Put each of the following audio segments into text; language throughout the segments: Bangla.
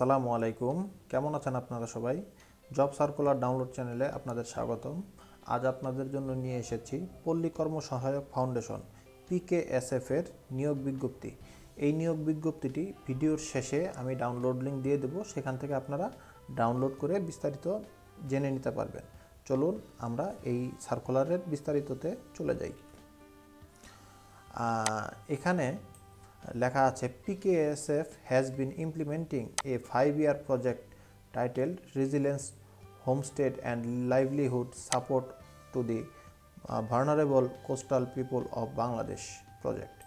আসসালামু আলাইকুম। কেমন আছেন আপনারা সবাই? জব সার্কুলার ডাউনলোড চ্যানেলে আপনাদের স্বাগতম। আজ আপনাদের জন্য নিয়ে এসেছি পল্লী কর্ম সহায়ক ফাউন্ডেশন, পিকেএসএফ এর নিয়োগ বিজ্ঞপ্তি। এই নিয়োগ বিজ্ঞপ্তিটি ভিডিওর শেষে আমি ডাউনলোড লিঙ্ক দিয়ে দেবো, সেখান থেকে আপনারা ডাউনলোড করে বিস্তারিত জেনে নিতে পারবেন। চলুন আমরা এই সার্কুলারের বিস্তারিততে চলে যাই। এখানে লেখা আছে PKSF has been implementing a five year project title resilience homestead and livelihood support to the vulnerable coastal people of Bangladesh project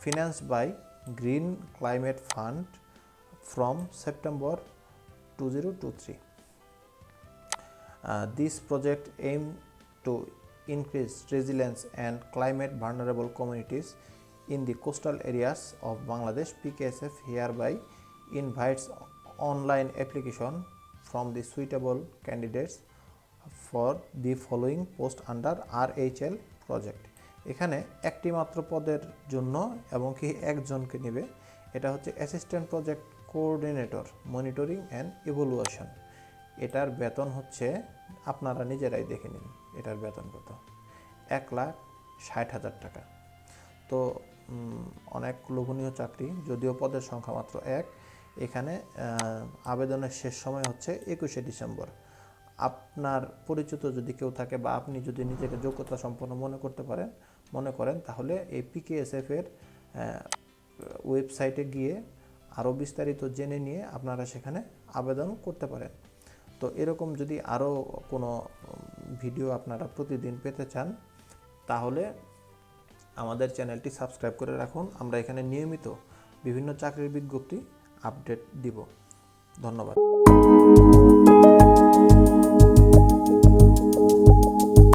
finance by green climate fund from September two zero two three this project aim to increase resilience and climate vulnerable communities in the coastal areas of Bangladesh. PKSF hereby invites online application from the suitable candidates for the following post under RHL project. এখানে একটি মাত্র পদের জন্য এবং কি একজনকে নেবে এটা হচ্ছে assistant project coordinator monitoring and evaluation এটার বেতন হচ্ছে আপনারা নিজেরাই দেখে নিন এটার বেতন কত এক লাখ ষাট হাজার টাকা তো অনেক লোভনীয় চাকরি, যদিও পদের সংখ্যা মাত্র এক। এখানে আবেদনের শেষ সময় হচ্ছে একুশে ডিসেম্বর। আপনার পরিচিত যদি কেউ থাকে বা আপনি যদি নিজেকে যোগ্যতা সম্পন্ন মনে করতে পারেন, মনে করেন, তাহলে এই পিকেএসএফ এর ওয়েবসাইটে গিয়ে আরও বিস্তারিত জেনে নিয়ে আপনারা সেখানে আবেদন করতে পারেন। তো এরকম যদি আরও কোনো ভিডিও আপনারা প্রতিদিন পেতে চান, তাহলে আমাদের চ্যানেলটি সাবস্ক্রাইব করে রাখুন। আমরা এখানে নিয়মিত বিভিন্ন চাকরির বিজ্ঞপ্তি আপডেট দিব। ধন্যবাদ।